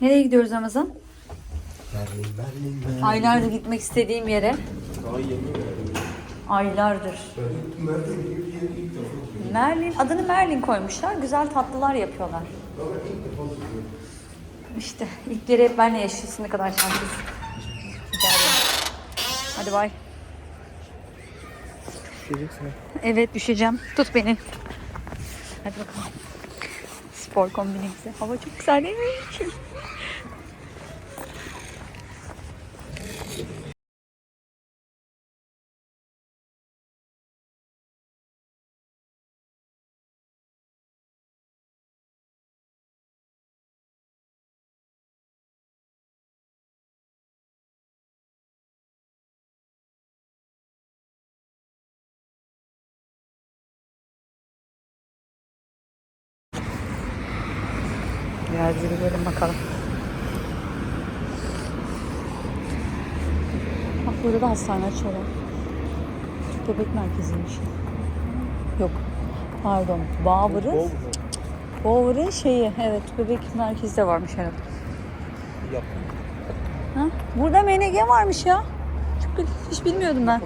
Nereye gidiyoruz Ramazan? Berlin, Berlin, Berlin. Aylardır gitmek istediğim yere. Daha yeni. Aylardır. Merlin adını Merlin koymuşlar. Güzel tatlılar yapıyorlar. İşte ilkleri hep benle yaşıyorsun ne kadar şanslısın. Hadi bay. Düşeceksin. Evet düşeceğim. Tut beni. Hadi bakalım. Spor kombinimizi. Hava çok güzel değil mi? Biraz yürüyelim bakalım. Bak burada da hastane açıyorlar. Bebek merkeziymiş. Yok. Pardon. Bağvır'ın Bağvır'ın şeyi. Evet bebek merkezi de varmış herhalde. Yap. Ha? Burada MNG varmış ya. Çok hiç bilmiyordum ben.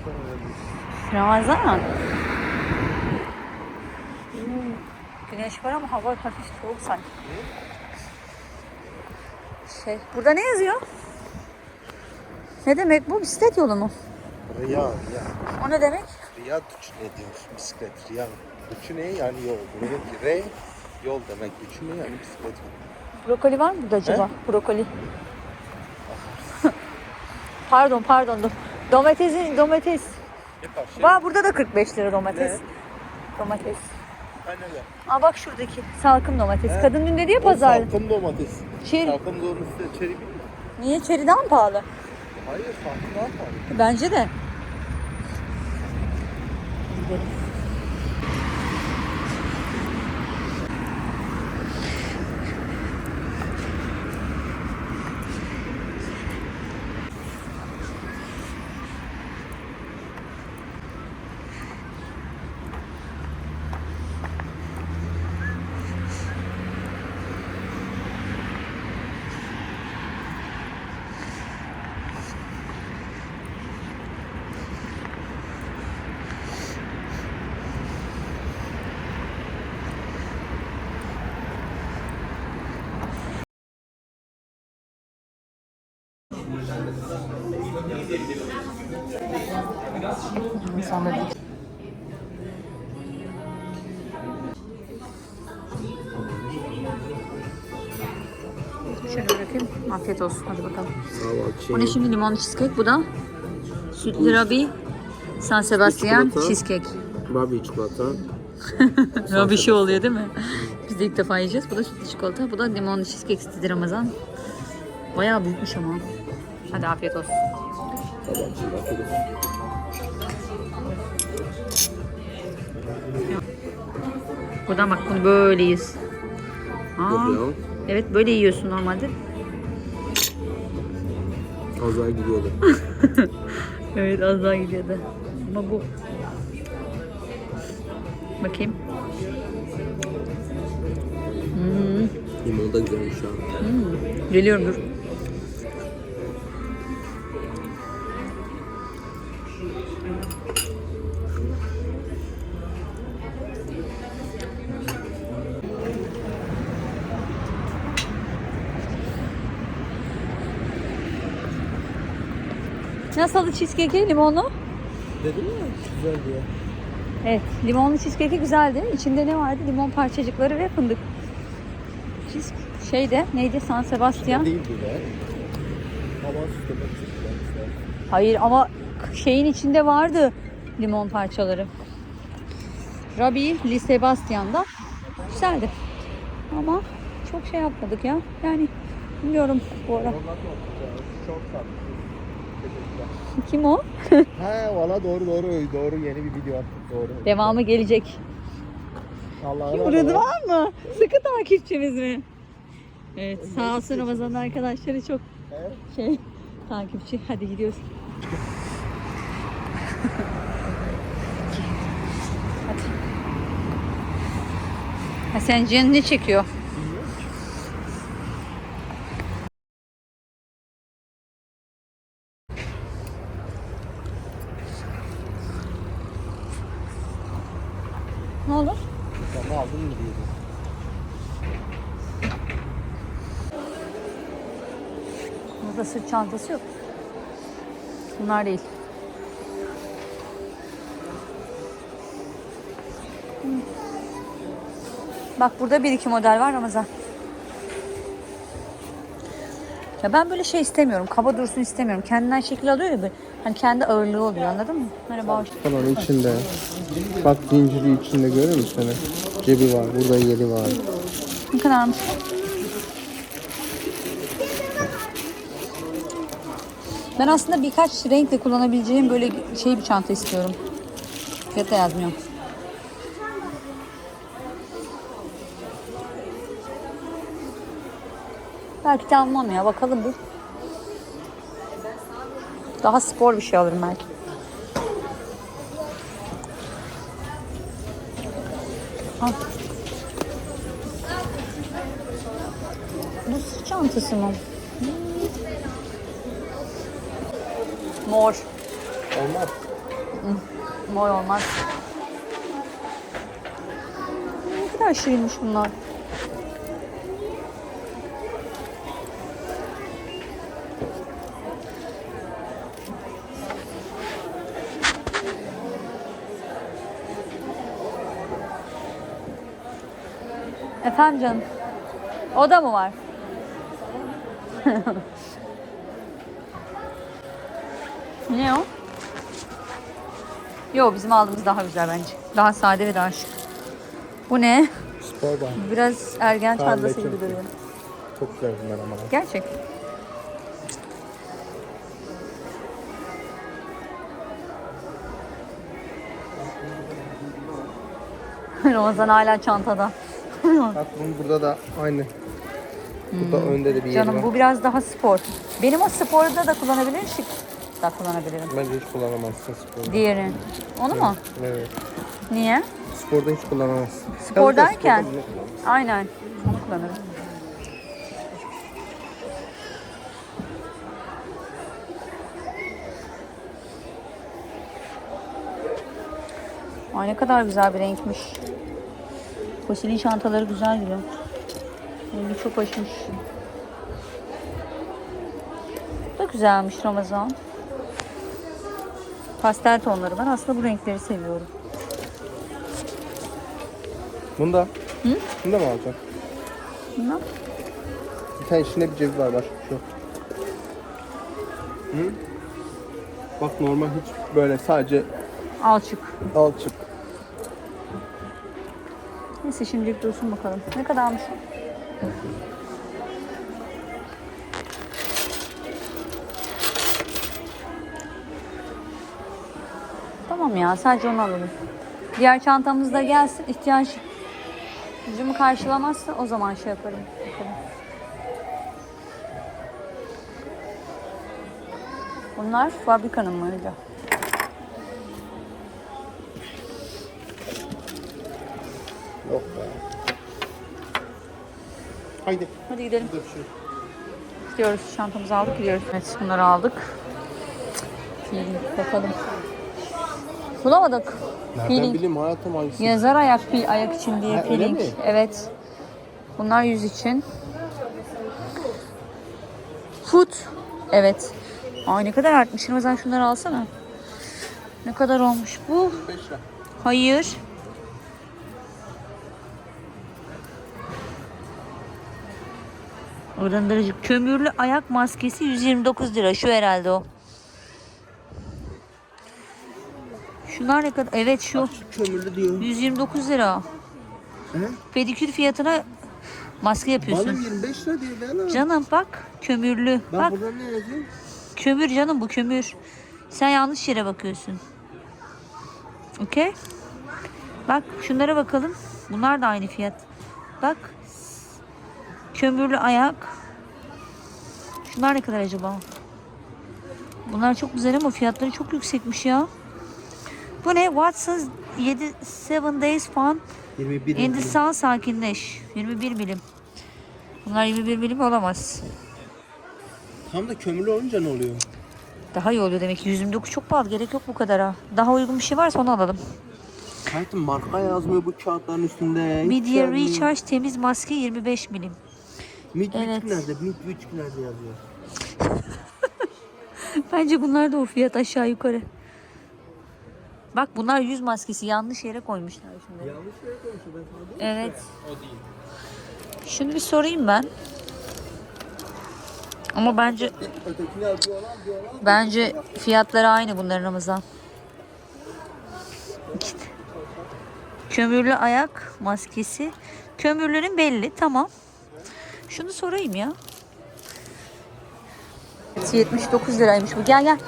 Ramazan. Güneş var ama hava hafif soğuk sanki. Şey, burada ne yazıyor? Ne demek bu? Bisiklet yolu mu? Riya, Riya. O ne demek? Riya ne diyor? Bisiklet, Riya. Üçü ne yani yol? Buradaki re yol demek. Üçü ne yani bisiklet yol. Brokoli var mı burada acaba? Brokoli. pardon pardon. Do- Domatesi, domates. Şey. Var burada da 45 lira domates. Ne? Domates. Aynen öyle. Aa bak şuradaki salkım domates. He. Kadın dün dedi ya pazar. Salkım domates. Çeri. Salkım domates çeri mi? Niye çeriden pahalı? Hayır, salkım daha pahalı. Bence de. Gidelim. Şöyle bırakayım. Afiyet olsun. Hadi bakalım. Bu ne şimdi limonlu cheesecake? Bu da sütlü rabi San Sebastian çikolata. cheesecake. Barbie çikolata. Rabi şey oluyor değil mi? Biz de ilk defa yiyeceğiz. Bu da sütlü çikolata. Bu da limonlu cheesecake istedi Ramazan. Bayağı büyükmüş ama. Hadi afiyet olsun. Buradan bak bunu böyle. Aa, Yok evet böyle yiyorsun normalde. Az daha gidiyordu. Evet az daha gidiyordu. Ama bu... Bakayım. Hmm, Limon da güzelmiş abi. hmm. Geliyorum dur. Nasıl cheesecake'i limonlu? Dedim ya güzel diye. Evet, limonlu cheesecake'i güzeldi. İçinde ne vardı? Limon parçacıkları ve fındık. Cheese şeyde neydi? San Sebastian. Değildi çok güzelmişler. Hayır ama şeyin içinde vardı limon parçaları. Rabi Li Sebastian'da güzeldi. Ama çok şey yapmadık ya. Yani bilmiyorum bu ara. Çok tatlı. Kim o? He valla doğru doğru doğru yeni bir video attık doğru. Devamı gelecek. Allah'a Kim. Rıdvan mı? Sıkı takipçimiz mi? Evet sağ olsun Ramazan arkadaşları çok He? şey takipçi. Hadi gidiyoruz. Hadi. Ha sen canın ne çekiyor? Ne olur? Ama aldın mı diye. Burada sırt çantası yok. Bunlar değil. Hmm. Bak burada bir iki model var Ramazan. Ya ben böyle şey istemiyorum. Kaba dursun istemiyorum. Kendinden şekil alıyor ya böyle. Hani kendi ağırlığı oluyor anladın mı? Merhaba hoş. Falan içinde. Bak zinciri içinde görüyor musun? Cebi var. Burada yeri var. Ne kadarmış? Ben aslında birkaç renkle kullanabileceğim böyle şey bir çanta istiyorum. Fiyat da yazmıyor. Belki de almam ya bakalım bir. Daha spor bir şey alırım belki. Al. Bu sırt çantası mı? Mor. Olmaz. Mor olmaz. Ne kadar şirinmiş bunlar. Efendim canım. O da mı var? ne o? Yo bizim aldığımız daha güzel bence. Daha sade ve daha şık. Bu ne? Spor var. Biraz ergen Tarla çantası gibi duruyor. Çok güzel bunlar ama. Gerçek. Ramazan hala çantada. Bak bunun burada da aynı. Burada önde de bir yeri Canım var. bu biraz daha spor. Benim o sporda da kullanabilirim, şık da kullanabilirim. Bence hiç kullanamazsın sporda. Diğeri. Onu mu? Evet. Niye? Sporda hiç kullanamazsın. Spor Tabii de derken? sporda. Aynen. Onu kullanırım. Ay ne kadar güzel bir renkmiş. Fosilin çantaları güzel gibi. Rengi çok hoşmuş. Bu da güzelmiş Ramazan. Pastel tonları. Ben aslında bu renkleri seviyorum. Bunda. Hı? Bunda mı alacaksın? Bunlar. Bir tane içinde bir cebi var başka bir şey yok. Hı? Bak normal hiç böyle sadece Alçık. alçık. Neyse şimdilik dursun bakalım. Ne kadarmış? Tamam ya sadece onu alalım. Diğer çantamız da gelsin. İhtiyaç gücümü karşılamazsa o zaman şey yaparım. Bakalım. Bunlar fabrikanın mıydı? Yok be. Haydi. Hadi gidelim. Şey. Gidiyoruz. Çantamızı aldık gidiyoruz. Evet bunları aldık. Feeling bakalım. Bulamadık. Nereden Feeling. bileyim hayatım hangisi? Yazar ayak pil ayak için diye Ha, peeling. Evet. Bunlar yüz için. Foot. Evet. Ay ne kadar artmış. Ramazan şunları alsana. Ne kadar olmuş bu? 5 lira. Hayır. Arındırıcı kömürlü ayak maskesi 129 lira. Şu herhalde o. Şunlar ne kadar? Evet şu. Kömürlü diyor. 129 lira. He? Pedikür fiyatına maske yapıyorsun. Bana 25 lira diyor ben. Canım bak kömürlü. Bak Bak burada ne yazıyor? kömür canım bu kömür. Sen yanlış yere bakıyorsun. Okey. Bak şunlara bakalım. Bunlar da aynı fiyat. Bak. Kömürlü ayak. Şunlar ne kadar acaba? Bunlar çok güzel ama fiyatları çok yüksekmiş ya. Bu ne? Watson's 7 7 days fun 21 in the sun sakinleş. 21 milim. Bunlar 21 milim olamaz. Tam da kömürlü olunca ne oluyor? Daha iyi oluyor demek ki. 129 çok pahalı. Gerek yok bu kadara. Daha uygun bir şey varsa onu alalım. Hayatım marka yazmıyor bu kağıtların üstünde. Yazmıyor. Recharge temiz maske 25 milim. Mid Evet. nerede? Mid 3 nerede yazıyor? Bence bunlar da o fiyat aşağı yukarı. Bak bunlar yüz maskesi yanlış yere koymuşlar şimdi. Yanlış yere ben sana mi? Evet. O değil. Şunu bir sorayım ben. Ama bence Ötekini diyorlar diyorlar. bence fiyatları aynı bunların Ramazan. İki- Kömürlü ayak maskesi. Kömürlünün belli tamam. Şunu sorayım ya. 79 liraymış bu. Gel gel.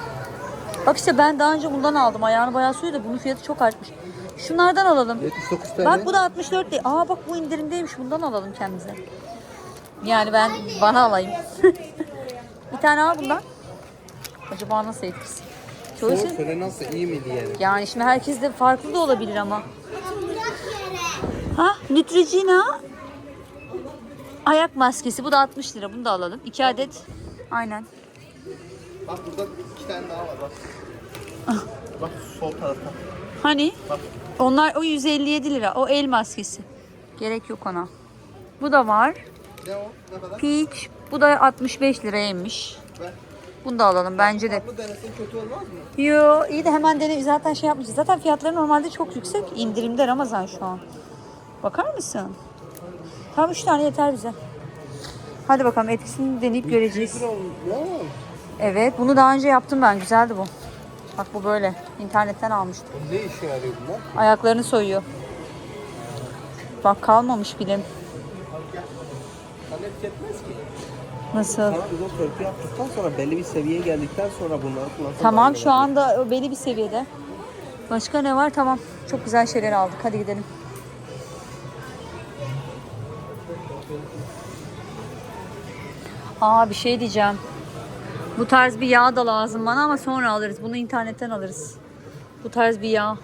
Bak işte ben daha önce bundan aldım. Ayağını bayağı suyu da bunun fiyatı çok artmış. Şunlardan alalım. 79 TL. Bak bu da 64 değil. Aa bak bu indirimdeymiş. Bundan alalım kendimize. Yani ben bana alayım. bir tane al bundan. Acaba nasıl etkisi? Çoğu Sor şey- söyle nasıl iyi mi diyelim. yani şimdi herkes de farklı da olabilir ama. Ha Neutrogena ayak maskesi. Bu da 60 lira. Bunu da alalım. 2 adet. Aynen. Bak burada iki tane daha var bak. bak sol tarafta. Hani? Bak. Onlar o 157 lira. O el maskesi. Gerek yok ona. Bu da var. Ne o? Ne kadar? Peach. Bu da 65 liraymış. Ver. Bunu da alalım bence de. Bu denesin kötü olmaz mı? Yo iyi de hemen dene zaten şey yapmışız. Zaten fiyatları normalde çok yüksek. İndirimde Ramazan şu an. Bakar mısın? Tam 3 tane yeter bize. Hadi bakalım etkisini deneyip göreceğiz. Evet bunu daha önce yaptım ben. Güzeldi bu. Bak bu böyle. İnternetten almıştım. Ne işe yarıyor bunlar? Ayaklarını soyuyor. Bak kalmamış bile. Sana etki etmez ki. Nasıl? Sana biz o törpü yaptıktan sonra belli bir seviyeye geldikten sonra bunları kullansan Tamam şu anda o belli bir seviyede. Başka ne var? Tamam. Çok güzel şeyler aldık. Hadi gidelim. Aa bir şey diyeceğim. Bu tarz bir yağ da lazım bana ama sonra alırız. Bunu internetten alırız. Bu tarz bir yağ.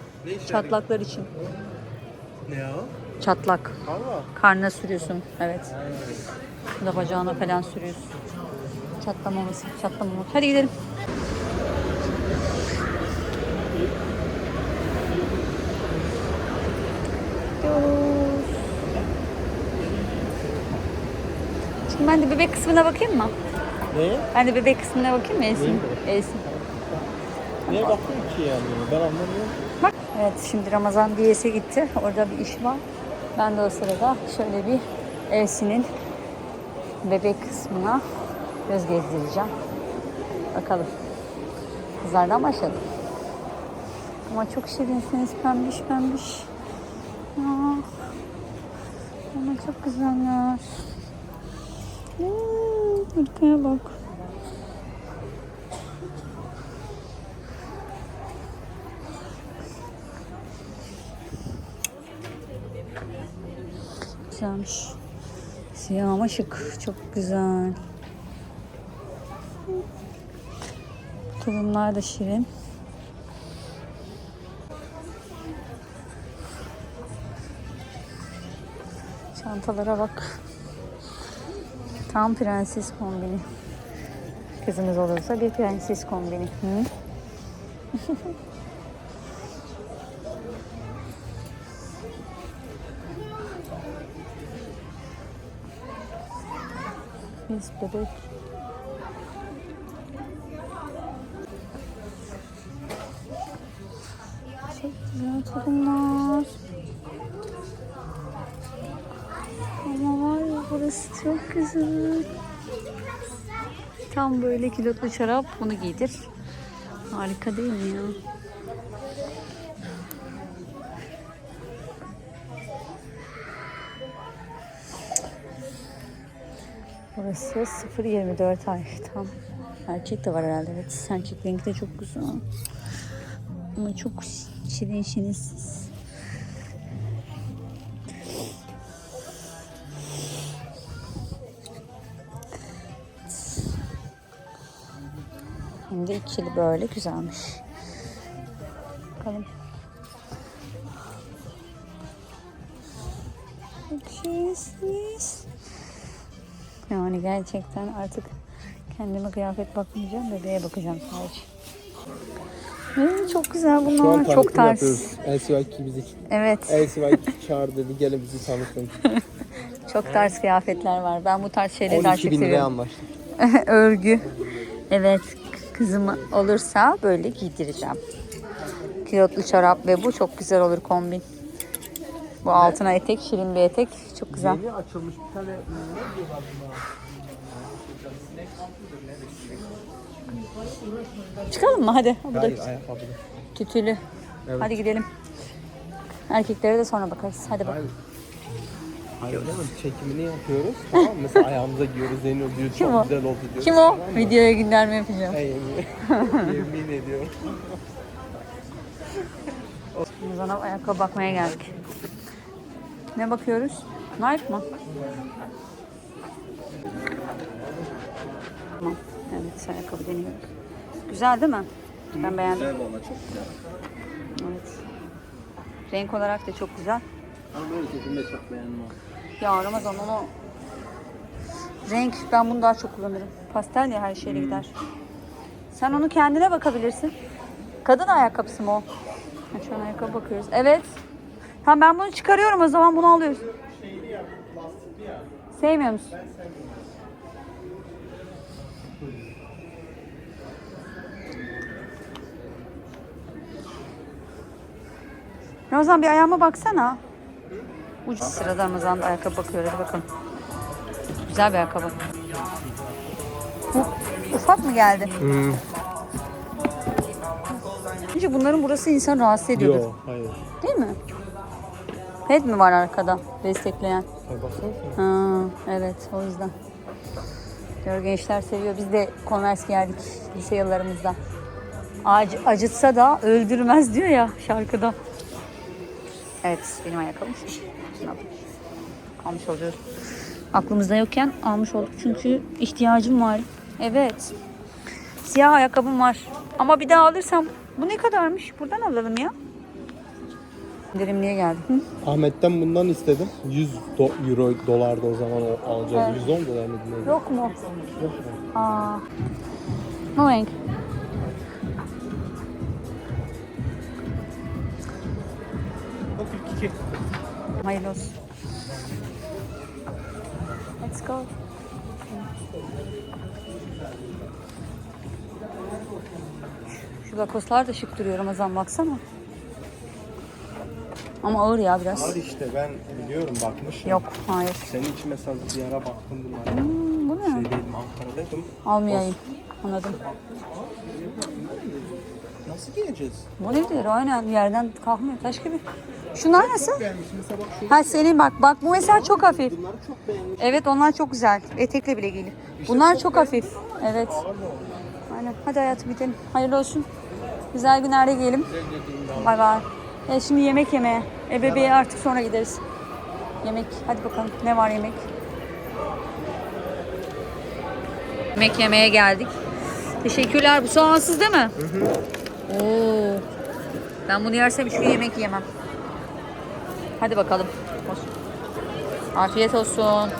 Çatlaklar için. Ne ya? Çatlak. Allah. Karnına sürüyorsun. Evet. Bu da bacağına falan sürüyorsun. Çatlamaması, çatlamaması. Hadi gidelim. Şimdi ben de bebek kısmına bakayım mı? Ne? Ben de bebek kısmına bakayım mı Esin? Esin. Niye bakıyorsun ki yani? Ben anlamıyorum. Bak. Evet şimdi Ramazan diyese gitti. Orada bir iş var. Ben de o sırada şöyle bir Esin'in bebek kısmına göz gezdireceğim. Bakalım. Kızlardan başladım. Ama çok şirinsiniz pembiş pembiş. Ya. Ama çok güzeller. Hmm, arkaya bak. Güzelmiş. Siyah ama şık. Çok güzel. Tulumlar da şirin. Çantalara bak. Tam prenses kombini. Kızımız olursa bir prenses kombini. Hı? Biz bebek. Tam böyle kilotlu çorap bunu giydir. Harika değil mi ya? Burası 0.24 ay tam. Erkek de var herhalde evet. Erkek rengi de çok güzel. Ama çok şirin şirinsiz. De ikili böyle güzelmiş. Bakalım. Şirinsiniz. Yani gerçekten artık kendime kıyafet bakmayacağım, bebeğe bakacağım sadece. Ee, çok güzel bunlar. Çok ters. yapıyoruz. LCY bizi Evet. LCY çağır dedi gelin bizi tanıtın. Çok ters kıyafetler var. Ben bu tarz şeyleri daha 12 çok bin liraya seviyorum. anlaştık. Örgü. Evet. Kızım olursa böyle giydireceğim. Kilotlu çorap ve bu çok güzel olur kombin. Bu altına etek, şirin bir etek. Çok güzel. Yeni açılmış bir tane? Çıkalım mı? Hadi. Bu da tütülü. Evet. Hadi gidelim. Erkeklere de sonra bakarız. Hadi bak. Hayır. Hayır? Çekimini yapıyoruz. Tamam? Mesela ayağımıza giyiyoruz. Zeyno diyor Kim çok o? güzel oldu diyor. Kim o? Tamam mı? Videoya gönderme yapacağım. Hey, yemin, yemin ediyorum. Ramazan'a ayakkabı bakmaya geldik. Ne bakıyoruz? Nike mı? Tamam. Evet, ayakkabı deniyoruz. Güzel değil mi? Ben beğendim. Güzel valla çok güzel. Evet. Renk olarak da çok güzel. Ama böyle çekimde çok beğendim. Ya Ramazan onu renk ben bunu daha çok kullanırım. Pastel ya her şeyle gider. Sen onu kendine bakabilirsin. Kadın ayakkabısı mı o? Ha, Şu an ayakkabı bakıyoruz. Evet. Tamam ben bunu çıkarıyorum o zaman bunu alıyoruz. Sevmiyor musun? Ramazan bir ayağıma baksana. Ucuz sırada Ramazan'da ayakkabı bakıyoruz bakın. Güzel bir ayakkabı. Bu ufak mı geldi? Hmm. Bence bunların burası insan rahatsız ediyordur. Yok hayır. Değil mi? Ped mi var arkada destekleyen? Baksana. Ha, evet o yüzden. Diyor gençler seviyor. Biz de Converse giyerdik lise yıllarımızda. Ac acıtsa da öldürmez diyor ya şarkıda. Evet benim ayakkabım. Almış oluyoruz. Aklımızda yokken almış olduk çünkü ihtiyacım var. Evet. Siyah ayakkabım var. Ama bir daha alırsam bu ne kadarmış? Buradan alalım ya. İndirimliye geldi. Hı? Ahmet'ten bundan istedim. 100 do- euro dolardı o zaman o alacağız. 110 dolar mı neydi? Yok mu? Yok. Aa. Ne renk? O 42. Hayırlı olsun. Let's go. Şu lakoslar da şık duruyor Ramazan baksana. Ama ağır ya biraz. Var işte ben biliyorum bakmışım. Yok hayır. Senin için mesela bir ara baktım bunlara. Hmm, bu ne? Şeydeydim Ankara'daydım. Almayayım. Anladım. Nasıl giyeceğiz? Bu nedir? Aynen yerden kalkmıyor. Taş gibi. Şunlar nasıl? Ha senin bak. Bak bu mesela çok hafif. Bunları çok beğenmiş. Evet onlar çok güzel. Etekle bile gelir. Bunlar çok hafif. Evet. Aynen. Hadi hayatım gidelim. Hayırlı olsun. Güzel günlerde giyelim. Bay bay. E şimdi yemek yemeye. E bebeğe artık sonra gideriz. Yemek. Hadi bakalım. Ne var yemek? Yemek yemeye geldik. Teşekkürler. Bu soğansız değil mi? Oo. Ben bunu yersem hiçbir yemek yemem. Hadi bakalım. Afiyet olsun.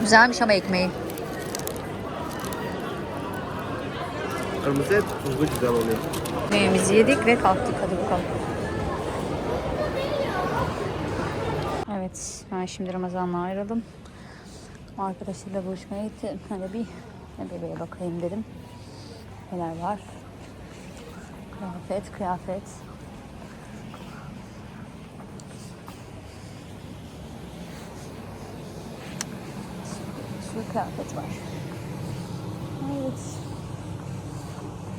Güzelmiş ama ekmeği. Kırmızı et tuzlu güzel oluyor. Yemeğimizi yedik ve kalktık. Hadi bakalım. Evet, ben şimdi Ramazan'la ayrıldım. Arkadaşıyla buluşmaya gittim. Hani bir bebeğe bakayım dedim. Neler var? Kıyafet, kıyafet. Şu kıyafet var. Evet.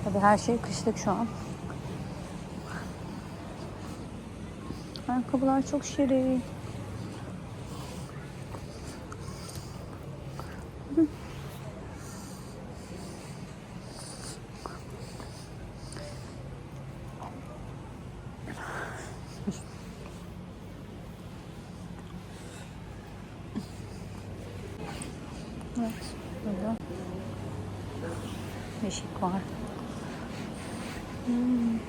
Tabii her şey kışlık şu an. Ayakkabılar çok şirin. Evet, burada beşik var. Hmm.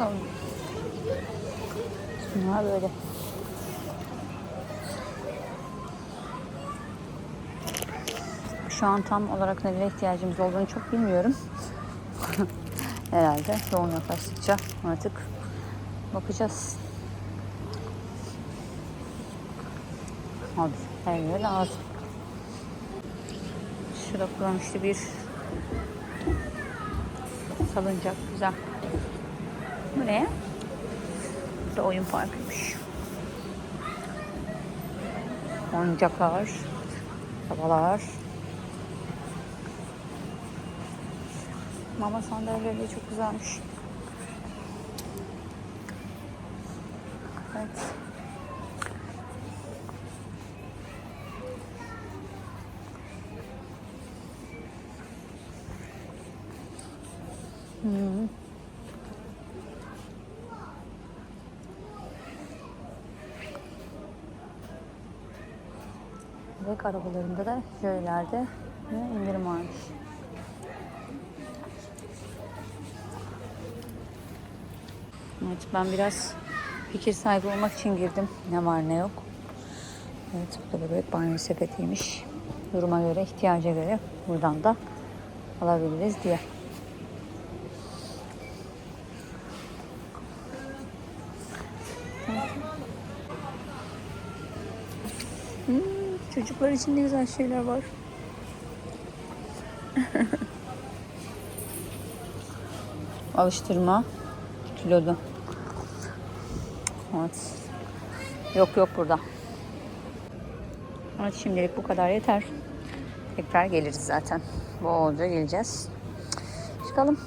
Bakalım. Bunlar böyle. Şu an tam olarak nelere ihtiyacımız olduğunu çok bilmiyorum. Herhalde yoğun yaklaştıkça artık bakacağız. Abi her yere lazım. Şurada kullanışlı bir salıncak güzel. Ne? Bu da oyun parkıymış. Oyuncaklar, arabalar. Mama sandalyeleri çok güzelmiş. Evet. Bebek arabalarında da jölelerde indirim varmış. Evet ben biraz fikir sahibi olmak için girdim. Ne var ne yok. Evet bu da bebek banyo sepetiymiş. Duruma göre, ihtiyaca göre buradan da alabiliriz diye. Çocuklar için ne güzel şeyler var. Alıştırma kilolu. Evet. Yok yok burada. Evet şimdilik bu kadar yeter. Tekrar geliriz zaten. Bu olunca geleceğiz. Çıkalım.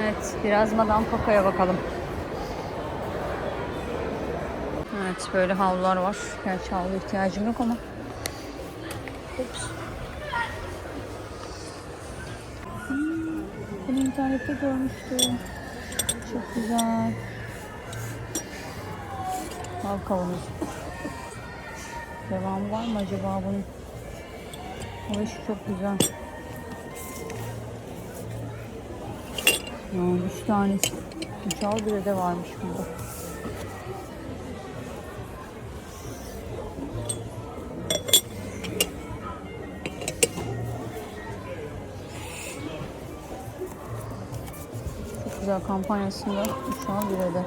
Evet biraz Madame Coco'ya bakalım. Evet böyle havlular var. Gerçi havlu ihtiyacım yok ama. Ups. Bunu internette görmüştüm. Çok güzel. Bal kavanoz. Devam var mı acaba bunun? Bu şu çok güzel. Ya, üç tanesi. Üç al bir de varmış burada. Kampanyasında 3 al 1 öde.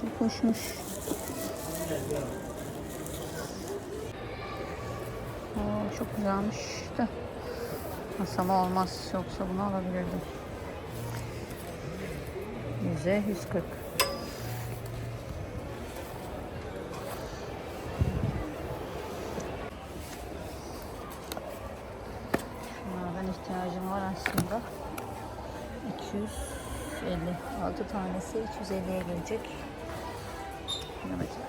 Çok hoşmuş. Oo, çok güzelmiş de. Masama olmaz yoksa bunu alabilirdim. 100'e 140. Şunlardan ihtiyacım var aslında. 250. 6 tanesi 250'ye gelecek. Bilemedim.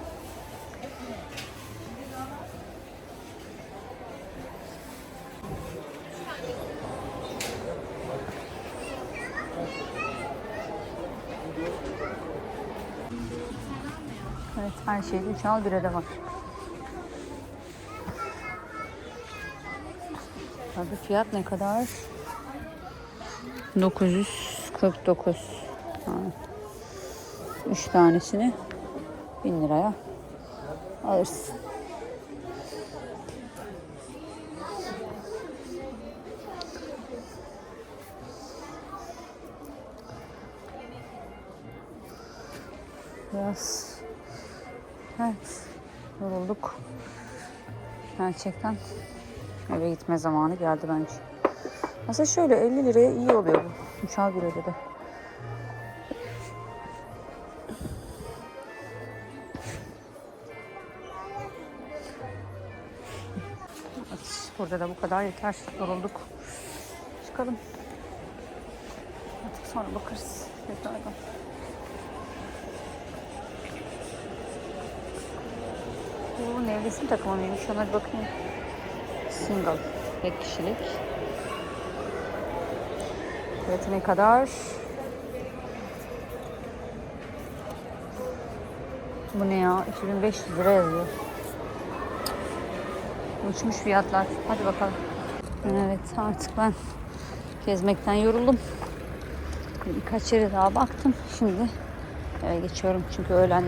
Evet her şeyde 3 al 1'e de var. Abi fiyat ne kadar? 949. Ha. 3 tanesini 1000 liraya alırsın. Gerçekten eve gitme zamanı geldi bence. Aslında şöyle 50 liraya iyi oluyor bu. Uçağa göre de. Burada da bu kadar yeter. Yorulduk. Çıkalım. Artık sonra bakarız. Tekrardan. nevresim takımı mıymış? Ona bir bakayım. Single. Tek kişilik. Evet ne kadar? Bu ne ya? 2500 lira yazıyor. Uçmuş fiyatlar. Hadi bakalım. Evet artık ben gezmekten yoruldum. Birkaç yere daha baktım. Şimdi eve geçiyorum çünkü öğlenden